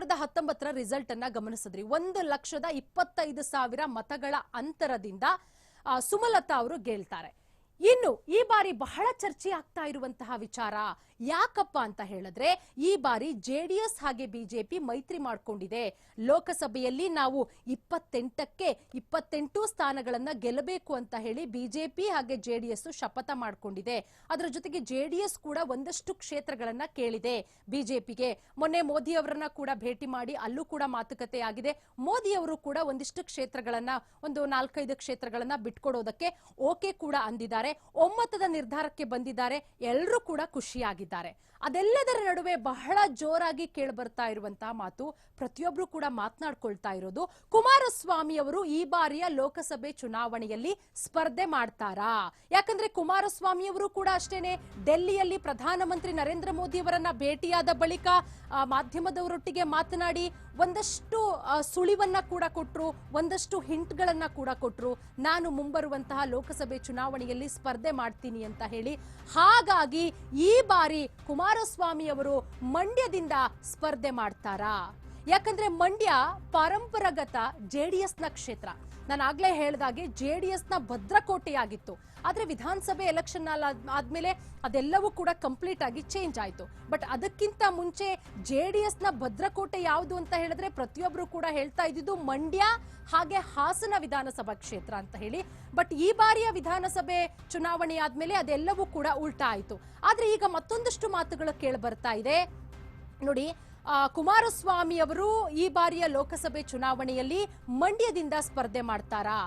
ಸಾವಿರದ ಹತ್ತೊಂಬತ್ತರ ರಿಸಲ್ಟ್ ಅನ್ನ ಗಮನಿಸಿದ್ರಿ. ಒಂದು ಲಕ್ಷದ ಇಪ್ಪತ್ತೈದು ಸಾವಿರ ಮತಗಳ ಅಂತರದಿಂದ ಸುಮಲತಾ ಅವರು ಗೆಲ್ತಾರೆ. ಇನ್ನು ಈ ಬಾರಿ ಬಹಳ ಚರ್ಚೆ ಆಗ್ತಾ ಇರುವಂತಹ ವಿಚಾರ ಯಾಕಪ್ಪ ಅಂತ ಹೇಳಿದ್ರೆ ಈ ಬಾರಿ ಜೆಡಿಎಸ್ ಹಾಗೆ ಬಿಜೆಪಿ ಮೈತ್ರಿ ಮಾಡ್ಕೊಂಡಿದೆ. ಲೋಕಸಭೆಯಲ್ಲಿ ನಾವು ಇಪ್ಪತ್ತೆಂಟಕ್ಕೆ ಇಪ್ಪತ್ತೆಂಟು ಸ್ಥಾನಗಳನ್ನ ಗೆಲ್ಲಬೇಕು ಅಂತ ಹೇಳಿ ಬಿಜೆಪಿ ಹಾಗೆ ಜೆಡಿಎಸ್ ಶಪಥ ಮಾಡ್ಕೊಂಡಿದೆ. ಅದರ ಜೊತೆಗೆ ಜೆಡಿಎಸ್ ಕೂಡ ಒಂದಷ್ಟು ಕ್ಷೇತ್ರಗಳನ್ನ ಕೇಳಿದೆ ಬಿಜೆಪಿಗೆ. ಮೊನ್ನೆ ಮೋದಿ ಅವರನ್ನ ಕೂಡ ಭೇಟಿ ಮಾಡಿ ಅಲ್ಲೂ ಕೂಡ ಮಾತುಕತೆ ಆಗಿದೆ. ಮೋದಿ ಅವರು ಕೂಡ ಒಂದಿಷ್ಟು ಕ್ಷೇತ್ರಗಳನ್ನ, ಒಂದು ನಾಲ್ಕೈದು ಕ್ಷೇತ್ರಗಳನ್ನ ಬಿಟ್ಕೊಡೋದಕ್ಕೆ ಓಕೆ ಕೂಡ ಅಂದಿದ್ದಾರೆ. ಒಮ್ಮತದ ನಿರ್ಧಾರಕ್ಕೆ ಬಂದಿದ್ದಾರೆ ಎಲ್ಲರೂ ಕೂಡ ಖುಷಿಯಾಗಿದ್ದಾರೆ. ಅದೆಲ್ಲದರ ನಡುವೆ ಬಹಳ ಜೋರಾಗಿ ಕೇಳಿಬರ್ತಾ ಇರುವಂತಹ ಮಾತು ಪ್ರತಿಯೊಬ್ರು ಕೂಡ ಮಾತನಾಡ್ಕೊಳ್ತಾ ಇರೋದು, ಕುಮಾರಸ್ವಾಮಿ ಅವರು ಈ ಬಾರಿಯ ಲೋಕಸಭೆ ಚುನಾವಣೆಯಲ್ಲಿ ಸ್ಪರ್ಧೆ ಮಾಡ್ತಾರಾ? ಯಾಕಂದ್ರೆ ಕುಮಾರಸ್ವಾಮಿ ಅವರು ಕೂಡ ಅಷ್ಟೇನೆ ಡೆಲ್ಲಿಯಲ್ಲಿ ಪ್ರಧಾನಮಂತ್ರಿ ನರೇಂದ್ರ ಮೋದಿ ಅವರನ್ನ ಭೇಟಿಯಾದ ಬಳಿಕ ಮಾಧ್ಯಮದವರೊಟ್ಟಿಗೆ ಮಾತನಾಡಿ ಒಂದಷ್ಟು ಸುಳಿವನ್ನ ಕೂಡ ಕೊಟ್ರು, ಒಂದಷ್ಟು ಹಿಂಟ್ಗಳನ್ನ ಕೂಡ ಕೊಟ್ರು. ನಾನು ಮುಂಬರುವಂತಹ ಲೋಕಸಭೆ ಚುನಾವಣೆಯಲ್ಲಿ ಸ್ಪರ್ಧೆ ಮಾಡ್ತೀನಿ ಅಂತ ಹೇಳಿ ಹಾಗಾಗಿ ಈ ಬಾರಿ ಕುಮಾರಸ್ವಾಮಿ ಅವರು ಮಂಡ್ಯದಿಂದ ಸ್ಪರ್ಧೆ ಮಾಡ್ತಾರಾ? ಯಾಕಂದ್ರೆ ಮಂಡ್ಯ ಪರಂಪರಾಗತ ಜೆಡಿಎಸ್ನ ನ ಕ್ಷೇತ್ರ. ನಾನು ಆಗ್ಲೇ ಹೇಳ್ದಾಗೆ ಡಿ ನ ಭದ್ರಕೋಟೆಯಾಗಿತ್ತು. ಆದ್ರೆ ವಿಧಾನಸಭೆ ಎಲೆಕ್ಷನ್ ಆದ್ಮೇಲೆ ಅದೆಲ್ಲವೂ ಕೂಡ ಕಂಪ್ಲೀಟ್ ಆಗಿ ಚೇಂಜ್ ಆಯ್ತು. ಬಟ್ ಅದಕ್ಕಿಂತ ಮುಂಚೆ ಜೆ ಡಿ ನ ಭದ್ರಕೋಟೆ ಯಾವುದು ಅಂತ ಹೇಳಿದ್ರೆ ಪ್ರತಿಯೊಬ್ಬರು ಕೂಡ ಹೇಳ್ತಾ ಇದ್ದಿದ್ದು ಮಂಡ್ಯ ಹಾಗೆ ಹಾಸನ ವಿಧಾನಸಭಾ ಕ್ಷೇತ್ರ ಅಂತ ಹೇಳಿ. ಬಟ್ ಈ ಬಾರಿಯ ವಿಧಾನಸಭೆ ಚುನಾವಣೆ ಆದ್ಮೇಲೆ ಅದೆಲ್ಲವೂ ಕೂಡ ಉಲ್ಟಾ ಆಯ್ತು. ಆದ್ರೆ ಈಗ ಮತ್ತೊಂದಷ್ಟು ಮಾತುಗಳು ಕೇಳಿ ಬರ್ತಾ ಇದೆ. ನೋಡಿ ಕುಮಾರಸ್ವಾಮಿ ಅವರು ಈ ಬಾರಿಯ ಲೋಕಸಭೆ ಚುನಾವಣೆಯಲ್ಲಿ ಮಂಡ್ಯದಿಂದ ಸ್ಪರ್ಧೆ ಮಾಡ್ತಾರಾ?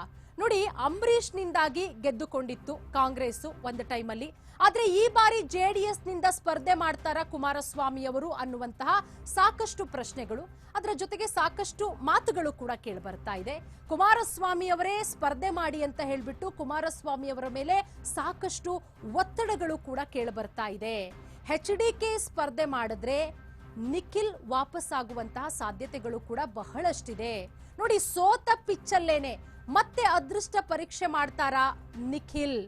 ನೋಡಿ ಅಂಬರೀಷ್ ನಿಂದಾಗಿ ಗೆದ್ದುಕೊಂಡಿತ್ತು ಕಾಂಗ್ರೆಸ್ ಒಂದು ಟೈಮಲ್ಲಿ. ಆದ್ರೆ ಈ ಬಾರಿ ಜೆಡಿಎಸ್ನಿಂದ ಸ್ಪರ್ಧೆ ಮಾಡ್ತಾರ ಕುಮಾರಸ್ವಾಮಿ ಅವರು ಅನ್ನುವಂತಹ ಸಾಕಷ್ಟು ಪ್ರಶ್ನೆಗಳು. ಅದರ ಜೊತೆಗೆ ಸಾಕಷ್ಟು ಮಾತುಗಳು ಕೂಡ ಕೇಳಿಬರ್ತಾ ಇದೆ. ಕುಮಾರಸ್ವಾಮಿ ಅವರೇ ಸ್ಪರ್ಧೆ ಮಾಡಿ ಅಂತ ಹೇಳ್ಬಿಟ್ಟು ಕುಮಾರಸ್ವಾಮಿ ಅವರ ಮೇಲೆ ಸಾಕಷ್ಟು ಒತ್ತಡಗಳು ಕೂಡ ಕೇಳಿಬರ್ತಾ ಇದೆ. ಎಚ್ ಡಿ ಕೆ ಸ್ಪರ್ಧೆ ಮಾಡಿದ್ರೆ ನಿಖಿಲ್ ವಾಪಸ್ ಆಗುವಂತಹ ಸಾಧ್ಯತೆಗಳು ಕೂಡ ಬಹಳಷ್ಟಿದೆ. ನೋಡಿ, ಸೋತ ಪಿಚ್ಚಲ್ಲೇನೆ, ಮತ್ತೆ ಅದೃಷ್ಟ ಪರೀಕ್ಷೆ ಮಾಡ್ತಾರಾ ನಿಖಿಲ್?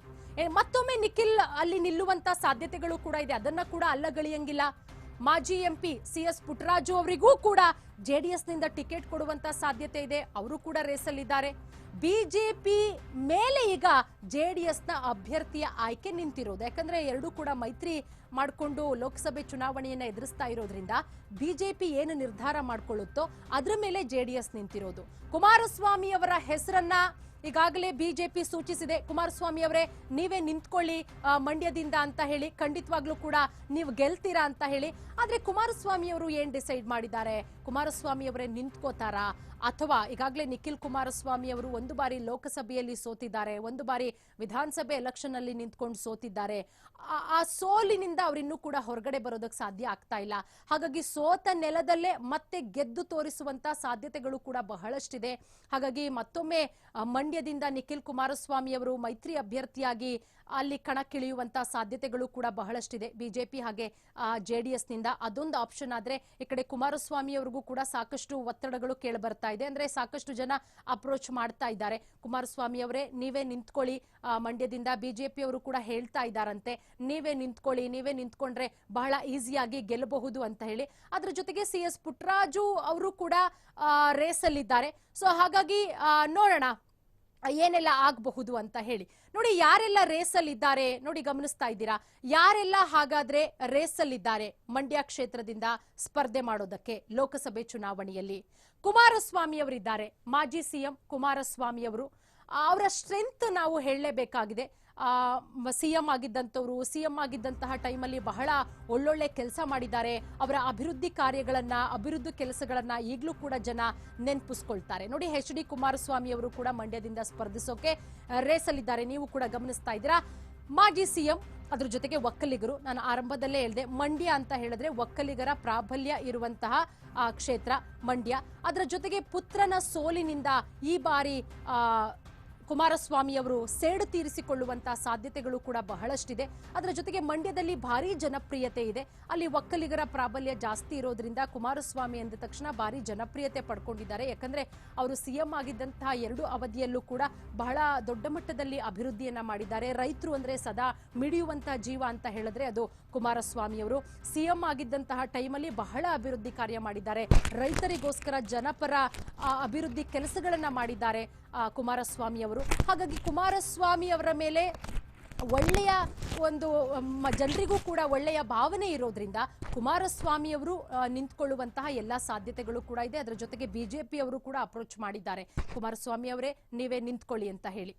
ಮತ್ತೊಮ್ಮೆ ನಿಖಿಲ್ ಅಲ್ಲಿ ನಿಲ್ಲುವಂತ ಸಾಧ್ಯತೆಗಳು ಕೂಡ ಇದೆ. ಅದನ್ನ ಕೂಡ ಅಲ್ಲಗಳಿಯಂಗಿಲ್ಲ. ಮಾಜಿ ಎಂಪಿ ಸಿ ಎಸ್ ಪುಟ್ಟರಾಜು ಅವರಿಗೂ ಕೂಡ ಜೆಡಿಎಸ್ನಿಂದ ಟಿಕೆಟ್ ಕೊಡುವಂತ ಸಾಧ್ಯತೆ ಇದೆ. ಅವರು ಕೂಡ ರೇಸಲ್ಲಿದ್ದಾರೆ. ಬಿಜೆಪಿ ಮೇಲೆ ಈಗ ಜೆಡಿಎಸ್ನ ಅಭ್ಯರ್ಥಿಯ ಆಯ್ಕೆ ನಿಂತಿರೋದು. ಯಾಕಂದ್ರೆ ಎರಡೂ ಕೂಡ ಮೈತ್ರಿ ಮಾಡಿಕೊಂಡು ಲೋಕಸಭೆ ಚುನಾವಣೆಯನ್ನ ಎದುರಿಸ್ತಾ ಇರೋದ್ರಿಂದ ಬಿಜೆಪಿ ಏನು ನಿರ್ಧಾರ ಮಾಡಿಕೊಳ್ಳುತ್ತೋ ಅದರ ಮೇಲೆ ಜೆಡಿಎಸ್ ನಿಂತಿರೋದು. ಕುಮಾರಸ್ವಾಮಿ ಅವರ ಹೆಸರನ್ನ ಈಗಾಗಲೇ ಬಿಜೆಪಿ ಸೂಚಿಸಿದೆ. ಕುಮಾರಸ್ವಾಮಿ ಅವರೇ, ನೀವೇ ನಿಂತ್ಕೊಳ್ಳಿ ಮಂಡ್ಯದಿಂದ ಅಂತ ಹೇಳಿ, ಖಂಡಿತವಾಗ್ಲೂ ಕೂಡ ನೀವು ಗೆಲ್ತೀರಾ ಅಂತ ಹೇಳಿ. ಆದ್ರೆ ಕುಮಾರಸ್ವಾಮಿ ಅವರು ಏನ್ ಡಿಸೈಡ್ ಮಾಡಿದ್ದಾರೆ? ಕುಮಾರಸ್ವಾಮಿ ಅವರೇ ನಿಂತ್ಕೋತಾರಾ? ಅಥವಾ ಈಗಾಗಲೇ ನಿಖಿಲ್ ಕುಮಾರಸ್ವಾಮಿ ಅವರು ಒಂದು ಬಾರಿ ಲೋಕಸಭೆಯಲ್ಲಿ ಸೋತಿದ್ದಾರೆ, ಒಂದು ಬಾರಿ ವಿಧಾನಸಭೆ ಎಲೆಕ್ಷನ್ ಅಲ್ಲಿ ನಿಂತ್ಕೊಂಡು ಸೋತಿದ್ದಾರೆ. ಆ- ಸೋಲಿನಿಂದ ಅವರಿನ್ನೂ ಕೂಡ ಹೊರಗಡೆ ಬರೋದಕ್ಕೆ ಸಾಧ್ಯ ಆಗ್ತಾ ಇಲ್ಲ. ಹಾಗಾಗಿ ಸೋತ ನೆಲದಲ್ಲೇ ಮತ್ತೆ ಗೆದ್ದು ತೋರಿಸುವಂತ ಸಾಧ್ಯತೆಗಳು ಕೂಡ ಬಹಳಷ್ಟಿದೆ. ಹಾಗಾಗಿ ಮತ್ತೊಮ್ಮೆ ಮಂಡ್ಯದಿಂದ ನಿಖಿಲ್ ಕುಮಾರಸ್ವಾಮಿ ಅವರು ಮೈತ್ರಿ ಅಭ್ಯರ್ಥಿಯಾಗಿ ಅಲ್ಲಿ ಕಣಕ್ಕಿಳಿಯುವಂತ ಸಾಧ್ಯತೆಗಳು ಕೂಡ ಬಹಳಷ್ಟಿದೆ. ಬಿಜೆಪಿ ಹಾಗೆ ಜೆಡಿಎಸ್ನಿಂದ ಅದೊಂದು ಆಪ್ಷನ್ ಆದ್ರೆ ಈ ಕಡೆ ಕುಮಾರಸ್ವಾಮಿ ಅವ್ರಿಗೂ ಕೂಡ ಸಾಕಷ್ಟು ಒತ್ತಡಗಳು ಕೇಳಿ ಬರ್ತಾ ಇದೆ. ಅಂದ್ರೆ ಸಾಕಷ್ಟು ಜನ ಅಪ್ರೋಚ್ ಮಾಡ್ತಾ ಇದ್ದಾರೆ. ಕುಮಾರಸ್ವಾಮಿ ಅವರೇ, ನೀವೇ ನಿಂತ್ಕೊಳ್ಳಿ. ಮಂಡ್ಯದಿಂದ ಬಿಜೆಪಿ ಅವರು ಕೂಡ ಹೇಳ್ತಾ ಇದ್ದಾರಂತೆ. ನೀವೇ ನಿಂತ್ಕೊಳ್ಳಿ, ನೀವೇ ನಿಂತ್ಕೊಂಡ್ರೆ ಬಹಳ ಈಸಿಯಾಗಿ ಗೆಲ್ಲಬಹುದು ಅಂತ ಹೇಳಿ. ಅದ್ರ ಜೊತೆಗೆ ಸಿ ಎಸ್ ಪುಟ್ಟರಾಜು ಅವರು ಕೂಡ ರೇಸಲ್ಲಿದ್ದಾರೆ ಸೊ ಹಾಗಾಗಿ ನೋಡೋಣ. ಏನೆಲ್ಲ ಆಗಬಹುದು ಅಂತ ಹೇಳಿ. ನೋಡಿ, ಯಾರೆಲ್ಲ ರೇಸಲ್ಲಿದ್ದಾರೆ, ನೋಡಿ ಗಮನಿಸ್ತಾ ಇದ್ದೀರಾ. ಯಾರೆಲ್ಲ ಹಾಗಾದ್ರೆ ರೇಸಲ್ಲಿದ್ದಾರೆ ಮಂಡ್ಯ ಕ್ಷೇತ್ರದಿಂದ ಸ್ಪರ್ಧೆ ಮಾಡೋದಕ್ಕೆ ಲೋಕಸಭೆ ಚುನಾವಣೆಯಲ್ಲಿ? ಕುಮಾರಸ್ವಾಮಿ ಅವರಿದ್ದಾರೆ ಮಾಜಿ ಸಿಎಂ ಕುಮಾರಸ್ವಾಮಿ ಅವರು ಅವರ ಸ್ಟ್ರೆಂತ್ ನಾವು ಹೇಳಲೇಬೇಕಾಗಿದೆ. ಸಿಎಂ ಆಗಿದ್ದಂಥವ್ರು ಸಿಎಂ ಆಗಿದ್ದಂತಹ ಟೈಮಲ್ಲಿ ಬಹಳ ಒಳ್ಳೊಳ್ಳೆ ಕೆಲಸ ಮಾಡಿದ್ದಾರೆ. ಅವರ ಅಭಿವೃದ್ಧಿ ಕಾರ್ಯಗಳನ್ನ, ಅಭಿವೃದ್ಧಿ ಕೆಲಸಗಳನ್ನ ಈಗಲೂ ಕೂಡ ಜನ ನೆನಪಿಸ್ಕೊಳ್ತಾರೆ. ನೋಡಿ, ಎಚ್ ಡಿ ಕುಮಾರಸ್ವಾಮಿ ಅವರು ಕೂಡ ಮಂಡ್ಯದಿಂದ ಸ್ಪರ್ಧಿಸೋಕೆ ರೇಸಲ್ಲಿದ್ದಾರೆ. ನೀವು ಕೂಡ ಗಮನಿಸ್ತಾ ಇದ್ದೀರಾ? ಮಾಜಿ ಸಿಎಂ ಅದ್ರ ಜೊತೆಗೆ ಒಕ್ಕಲಿಗರು. ನಾನು ಆರಂಭದಲ್ಲೇ ಹೇಳಿದೆ, ಮಂಡ್ಯ ಅಂತ ಹೇಳಿದ್ರೆ ಒಕ್ಕಲಿಗರ ಪ್ರಾಬಲ್ಯ ಇರುವಂತಹ ಕ್ಷೇತ್ರ ಮಂಡ್ಯ. ಅದರ ಜೊತೆಗೆ ಪುತ್ರನ ಸೋಲಿನಿಂದ ಈ ಬಾರಿ ಕುಮಾರಸ್ವಾಮಿ ಅವರು ಸೇಡು ತೀರಿಸಿಕೊಳ್ಳುವಂತಹ ಸಾಧ್ಯತೆಗಳು ಕೂಡ ಬಹಳಷ್ಟಿದೆ. ಅದರ ಜೊತೆಗೆ ಮಂಡ್ಯದಲ್ಲಿ ಭಾರಿ ಜನಪ್ರಿಯತೆ ಇದೆ. ಅಲ್ಲಿ ಒಕ್ಕಲಿಗರ ಪ್ರಾಬಲ್ಯ ಜಾಸ್ತಿ ಇರೋದ್ರಿಂದ ಕುಮಾರಸ್ವಾಮಿ ಅಂದ ತಕ್ಷಣ ಭಾರಿ ಜನಪ್ರಿಯತೆ ಪಡ್ಕೊಂಡಿದ್ದಾರೆ. ಯಾಕಂದ್ರೆ ಅವರು ಸಿಎಂ ಆಗಿದ್ದಂತಹ ಎರಡು ಅವಧಿಯಲ್ಲೂ ಕೂಡ ಬಹಳ ದೊಡ್ಡ ಮಟ್ಟದಲ್ಲಿ ಅಭಿವೃದ್ಧಿಯನ್ನ ಮಾಡಿದ್ದಾರೆ. ರೈತರು ಅಂದ್ರೆ ಸದಾ ಮಿಡಿಯುವಂತಹ ಜೀವ ಅಂತ ಹೇಳಿದ್ರೆ ಅದು ಕುಮಾರಸ್ವಾಮಿ ಅವರು. ಸಿಎಂ ಆಗಿದ್ದಂತಹ ಟೈಮಲ್ಲಿ ಬಹಳ ಅಭಿವೃದ್ಧಿ ಕಾರ್ಯ ಮಾಡಿದ್ದಾರೆ. ರೈತರಿಗೋಸ್ಕರ ಜನಪರ ಅಭಿವೃದ್ಧಿ ಕೆಲಸಗಳನ್ನ ಮಾಡಿದ್ದಾರೆ. ಕುಮಾರಸ್ವಾಮಿ ಅವರು. ಹಾಗಾಗಿ ಕುಮಾರಸ್ವಾಮಿ ಅವರ ಮೇಲೆ ಒಳ್ಳೆಯ ಒಂದು ಜನರಿಗೂ ಕೂಡ ಒಳ್ಳೆಯ ಭಾವನೆ ಇರೋದ್ರಿಂದ ಕುಮಾರಸ್ವಾಮಿ ಅವರು ಆ, ನಿಂತ್ಕೊಳ್ಳುವಂತಹ ಎಲ್ಲ ಸಾಧ್ಯತೆಗಳು ಕೂಡ ಇದೆ. ಅದರ ಜೊತೆಗೆ ಬಿಜೆಪಿ ಅವರು ಕೂಡ ಅಪ್ರೋಚ್ ಮಾಡಿದ್ದಾರೆ. ಕುಮಾರಸ್ವಾಮಿ ಅವರೇ ನೀವೇ ನಿಂತ್ಕೊಳ್ಳಿ ಅಂತ ಹೇಳಿ.